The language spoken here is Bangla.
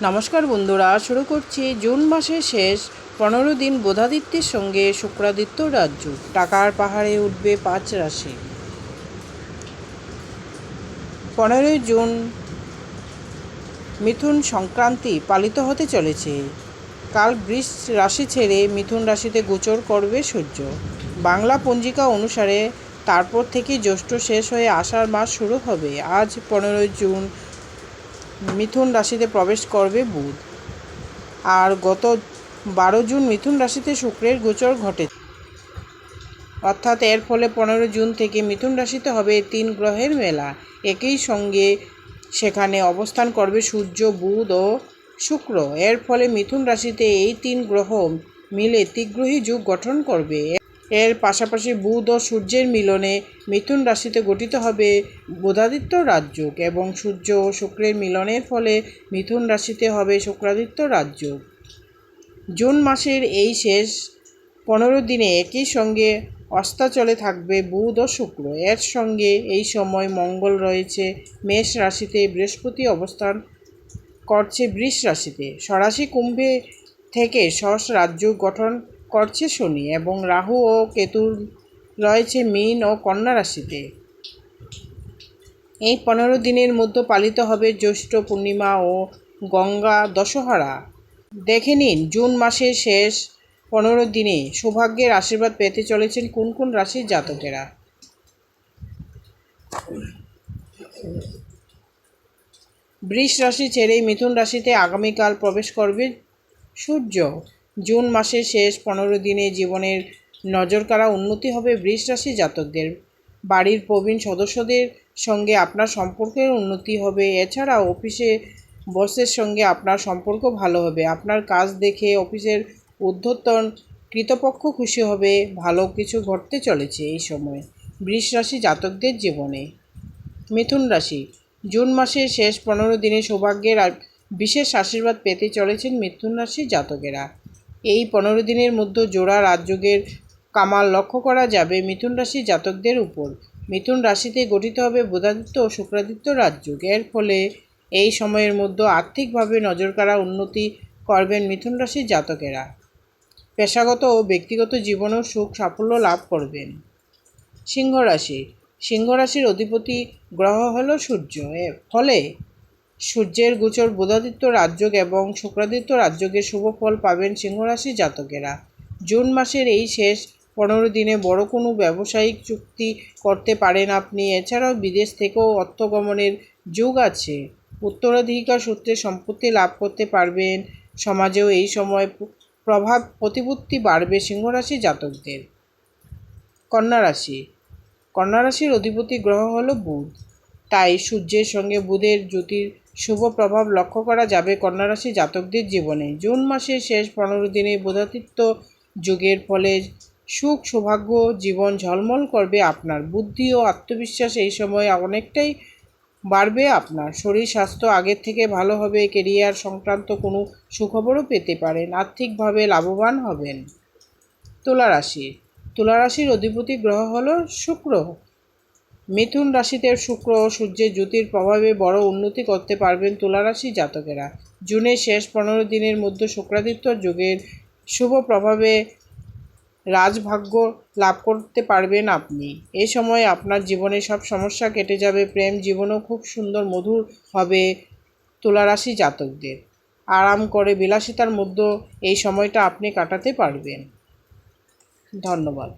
নমস্কার বন্ধুরা, শুরু করছি জুন মাসের শেষ পনেরো দিন বোধাদিত্যের সঙ্গে শুক্রাদিত্য রাজ্য। টাকার পাহাড়ে উঠবে পাঁচ রাশি। পনেরোই জুন মিথুন সংক্রান্তি পালিত হতে চলেছে। কাল বৃষ রাশি ছেড়ে মিথুন রাশিতে গোচর করবে সূর্য। বাংলা পঞ্জিকা অনুসারে তারপর থেকে জ্যৈষ্ঠ শেষ হয়ে আষাঢ় মাস শুরু হবে। আজ পনেরোই জুন মিথুন রাশিতে প্রবেশ করবে বুধ। আর গত বারো জুন মিথুন রাশিতে শুক্রের গোচর ঘটে। অর্থাৎ এর ফলে পনেরো জুন থেকে মিথুন রাশিতে হবে তিন গ্রহের মেলা। একই সঙ্গে সেখানে অবস্থান করবে সূর্য, বুধ ও শুক্র। এর ফলে মিথুন রাশিতে এই তিন গ্রহ মিলে ত্রিগ্রহী যুগ গঠন করবে। এর পাশাপাশি বুধ ও সূর্যের মিলনে মিথুন রাশিতে গঠিত হবে বুধাদিত্য রাজযোগ এবং সূর্য ও শুক্রের মিলনের ফলে মিথুন রাশিতে হবে শুক্রাদিত্য রাজযোগ। জুন মাসের এই শেষ পনেরো দিনে একই সঙ্গে অস্তাচলে থাকবে বুধ ও শুক্র। এর সঙ্গে এই সময় মঙ্গল রয়েছে, মেষ রাশিতে বৃহস্পতি অবস্থান করছে, বৃষ রাশিতে। সরাসি কুম্ভে থেকে সস রাজ্য গঠন করছে শনি এবং রাহু ও কেতুর রয়েছে মীন ও কন্যা রাশিতে। এই পনেরো দিনের মধ্যে পালিত হবে জ্যৈষ্ঠ পূর্ণিমা ও গঙ্গা দশহরা। দেখে নিন, জুন মাসের শেষ পনেরো দিনে সৌভাগ্যের আশীর্বাদ পেতে চলেছেন কোন কোন রাশির জাতকেরা? বৃষ রাশি ছেড়ে মিথুন রাশিতে আগামীকাল প্রবেশ করবে সূর্য। জুন মাসের শেষ পনেরো দিনে জীবনের নজর নজরকাড়া উন্নতি হবে বৃষ রাশি জাতকদের। বাড়ির প্রবীণ সদস্যদের সঙ্গে আপনার সম্পর্কের উন্নতি হবে। এছাড়া অফিসে বসের সঙ্গে আপনার সম্পর্ক ভালো হবে। আপনার কাজ দেখে অফিসের ঊর্ধ্বতন কৃতপক্ষ খুশি হবে। ভালো কিছু ঘটতে চলেছে এই সময় বৃষ রাশি জাতকদের জীবনে। মিথুন রাশি, জুন মাসের শেষ পনেরো দিনে সৌভাগ্যের আর বিশেষ আশীর্বাদ পেতে চলেছেন মিথুন রাশি জাতকেরা। এই পনেরো দিনের মধ্যে জোড়া রাজযোগের কামাল লক্ষ্য করা যাবে মিথুন রাশির জাতকদের উপর। মিথুন রাশিতে গঠিত হবে বুধাদিত্য ও শুক্রাদিত্য রাজযোগ। এর ফলে এই সময়ের মধ্যে আর্থিকভাবে নজর নজরকাড়া উন্নতি করবেন মিথুন রাশির জাতকেরা। পেশাগত ও ব্যক্তিগত জীবনেও সুখ সাফল্য লাভ করবেন। সিংহ রাশি। সিংহ রাশির অধিপতি গ্রহ হল সূর্য। ফলে সূর্যের গোচর বুধাদিত্য রাজযোগ এবং শুক্রাদিত্য রাজযোগের শুভ ফল পাবেন সিংহরাশি জাতকেরা। জুন মাসের এই শেষ পনেরো দিনে বড় কোনো ব্যবসায়িক চুক্তি করতে পারেন আপনি। এছাড়াও বিদেশ থেকেও অর্থগমনের যুগ আছে। উত্তরাধিকার সূত্রে সম্পত্তি লাভ করতে পারবেন। সমাজেও এই সময় প্রভাব, প্রতিপত্তি বাড়বে সিংহরাশি জাতকদের। কন্যা রাশি। কন্যা রাশির অধিপতি গ্রহ হল বুধ। তাই সূর্যের সঙ্গে বুধের জ্যোতির শুভ প্রভাব লক্ষ্য করা যাবে কন্যারাশি জাতকদের জীবনে। জুন মাসের শেষ পনেরো দিনে বোধাতিত্ব যুগের ফলে সুখ, সৌভাগ্য, জীবন ঝলমল করবে আপনার। বুদ্ধি ও আত্মবিশ্বাস এই সময় অনেকটাই বাড়বে আপনার। শরীর, স্বাস্থ্য আগের থেকে ভালো হবে, কেরিয়ার সংক্রান্ত কোনো সুখবরও পেতে পারেন। আর্থিকভাবে লাভবান হবেন। তুলা রাশি। তুলা রাশির অধিপতি গ্রহ হল শুক্র। মিথুন রাশিতে শুক্র ও সূর্যের জ্যোতির প্রভাবে বড় উন্নতি করতে পারবেন তুলা রাশি জাতকেরা। জুনের শেষ পনেরো দিনের মধ্যে শুক্রাদিত্য যুগের শুভ প্রভাবে রাজভাগ্য লাভ করতে পারবেন আপনি। এ সময় আপনার জীবনে সব সমস্যা কেটে যাবে, প্রেম জীবনও খুব সুন্দর মধুর হবে তুলারাশি জাতকদের। আরাম করে বিলাসিতার মধ্যে এই সময়টা আপনি কাটাতে পারবেন। ধন্যবাদ।